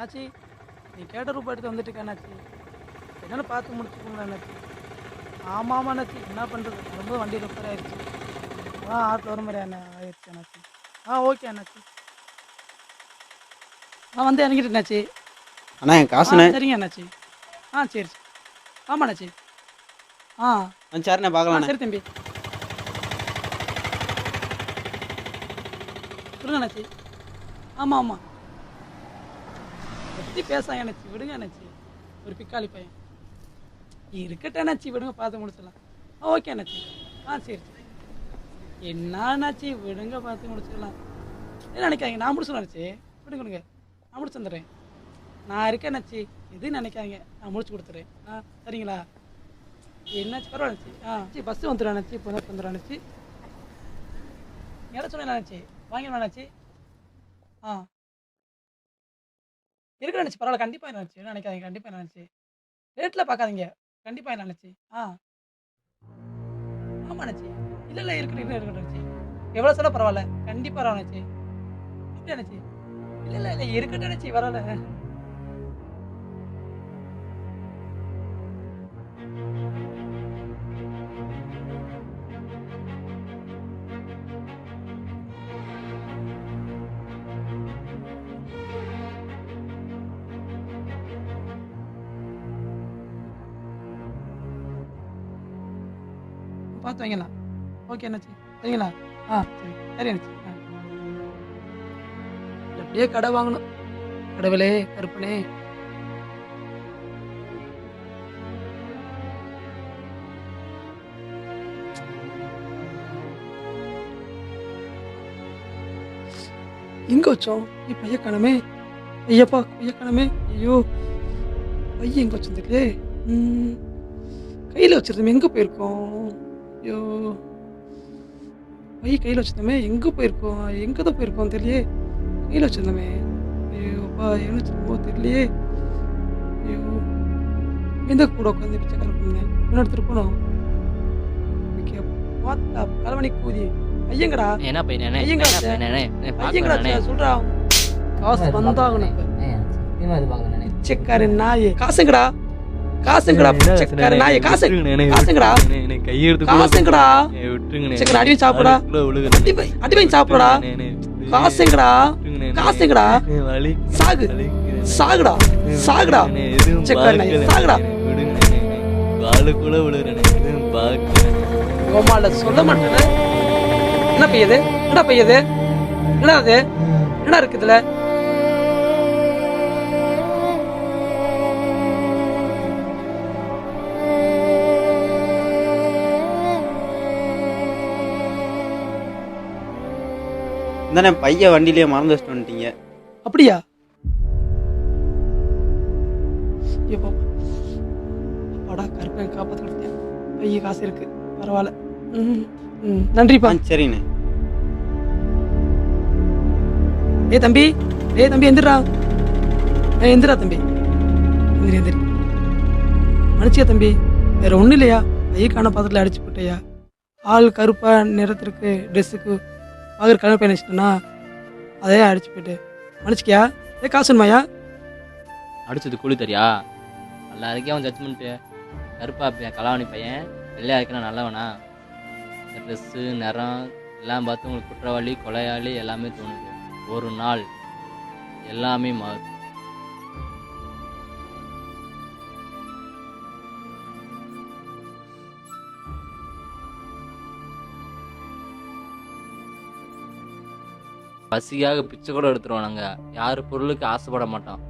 அண்ணாச்சி நீ கேட்ட ரூபாய் எடுத்து வந்துட்டு அண்ணாச்சி என்னென்னு பார்த்து முடிச்சுக்கோங்களா அண்ணாச்சி ஆமாம் ஆமாம் அண்ணாச்சி என்ன பண்ணுறது ரொம்ப வண்டி ரிப்பேர் ஆயிடுச்சு ஆ ஆட்டில் வர மாதிரி அண்ணா ஆயிடுச்சு அண்ணாச்சி ஆ ஓகே அண்ணாச்சி ஆ வந்து இறங்கிட்டு அண்ணாச்சி அண்ணா என் காசுண்ணே சரிங்க அண்ணாச்சி ஆ சரி சரி. ஆமாம் அண்ணாச்சி ஆ. சரிண்ணே ஆ பார்க்கலாண்ணே சரி தம்பி. சொல்லுங்க அண்ணாச்சி ஆமாம் ஆமாம் பற்றி பேச அண்ணாச்சி விடுங்க அண்ணாச்சி ஒரு பிக்காளி பையன். இருக்கட்டும் அண்ணாச்சி விடுங்க பார்த்து முடிச்சிடலாம். ஆ ஓகே அண்ணாச்சி ஆ சரி சரி. என்ன அண்ணாச்சி விடுங்க பார்த்து முடிச்சிடலாம். என்ன நினைக்காங்க நான் முடிச்சு அண்ணாச்சி விடுங்க விடுங்க. நான் முடிச்சு வந்துடுறேன் நான் இருக்கேன் அண்ணாச்சி எது நினைக்காங்க நான் முடிச்சு கொடுத்துறேன். ஆ சரிங்களா? என்னாச்சு? பரவாயில்லச்சி ஆ சரி பஸ்ஸு வந்துடும் அண்ணாச்சி இப்போ தான் வந்துடும் அண்ணாச்சி எதை சொன்னேன் நினச்சி வாங்கிடுவேன் அண்ணாச்சி ஆ. இருக்க நினச்சி. பரவாயில்ல கண்டிப்பாக நினச்சி? நினைக்காதீங்க. கண்டிப்பாக நினச்சி? ரேட்டில் பார்க்காதீங்க. கண்டிப்பாக என்ன நினச்சி? ஆ. ஆமாம் நினச்சி. இல்லை இல்லை இருக்கட்டும் இருக்கட்டும் நினச்சி. எவ்வளோ சொல்ல பரவாயில்ல கண்டிப்பாக நினச்சி. அண்ணாச்சி அப்படி இல்லை இல்லை இல்லை இருக்கட்டும் நினச்சி. பரவாயில்ல பார்த்து வைங்கலாம் ஓகே அண்ணாச்சி சரிங்களா? ஆ சரி. சரி அண்ணாச்சி ஆ. அப்படியே கடை வாங்கணும். கடவுளே கருப்பனே. எங்க வச்சோம்? நீ பைய ஐயப்பா பைய ஐயோ. பையன் எங்க வச்சிருந்துக்கே கையில் வச்சிருந்தோம். எங்கே போயிருக்கோம்? ஐயோ. பைய கையில் வச்சிருந்தோமே எங்கே போயிருக்கோம்? எங்கே தான் போயிருக்கோம் தெரியலையே. கையில் வச்சிருந்தோமே. ஐயோப்பா என்ன வச்சிருக்கோம் தெரியலையே. ஐயோ. எந்த கூட உட்காந்து பிச்சைக்கார பண்ணேன் என்ன எடுத்துகிட்டு போனோம். ஓகே பார்த்தா கலவணி கூதி. ஐயங்கடா. என்ன பையனே ஐயங்கடா சொல்றா. காசு வந்தாகணும். இப்ப. சத்தியமா இது பார்க்கணும் பிச்சைக்கார நாயே. காசுங்கடா. காசுங்கடா பிச்சைக்கார நாயே காசு. காசுங்கடா. காசுங்கடா. பிச்சைக்கார அடி சாப்பிடா அடி வாங்கி அடி வாங்கி சாப்பிடா காசுங்கடா. காசுங்கடா. சாகு. சாகுடா. சாகுடா. நாயே சாகுடா. காலுக்குள்ள விழுகிறேன் பாக்க கோமால சொல்ல மாட்டேன் என்ன பையது என்ன பையது என்ன அது? என்ன இருக்கு இந்தாண்ணே பையன் வண்டியிலேயே மறந்து வச்சுட்டு வந்துட்டீங்க. அப்படியா? எப்போ அப்பாடா கருப்பன் காப்பாத்து கொடுத்தேன் பைய காசு இருக்கு பரவாயில்ல. ம் ம் நன்றிப்பா. சரிண்ணே. ஏய் தம்பி. ஏய் தம்பி எந்திரா ஏய் எந்திரா தம்பி. எந்திரி எந்திரி. மன்னிச்சியா தம்பி? வேற ஒன்றும் இல்லையா? காண பாத்திரத்தில் அடிச்சு போட்டையா? ஆள் கருப்பா நிறத்திற்கு ட்ரெஸ்ஸுக்கு பார்க்குற கலர் பையன் வச்சுட்டேன்னா அதே அடிச்சு போயிட்டு மன்னிச்சிக்கியா? ஏ காசு அடிச்சது கூலி தெரியா? எல்லாருக்கும் அவன் ஜட்ஜ்மெண்ட்டு கருப்பா பையன் கலாவணி பையன் வெள்ளையா இருக்கிற நல்லவனா? இந்த ட்ரெஸ்ஸு நிறம் எல்லாம் பார்த்து உங்களுக்கு குற்றவாளி கொலையாளி எல்லாமே தோணுது. ஒரு நாள் எல்லாமே மாறும். பசியாக பிச்சை கூட எடுத்துருவோம் நாங்கள் யார் பொருளுக்கு ஆசைப்பட மாட்டோம்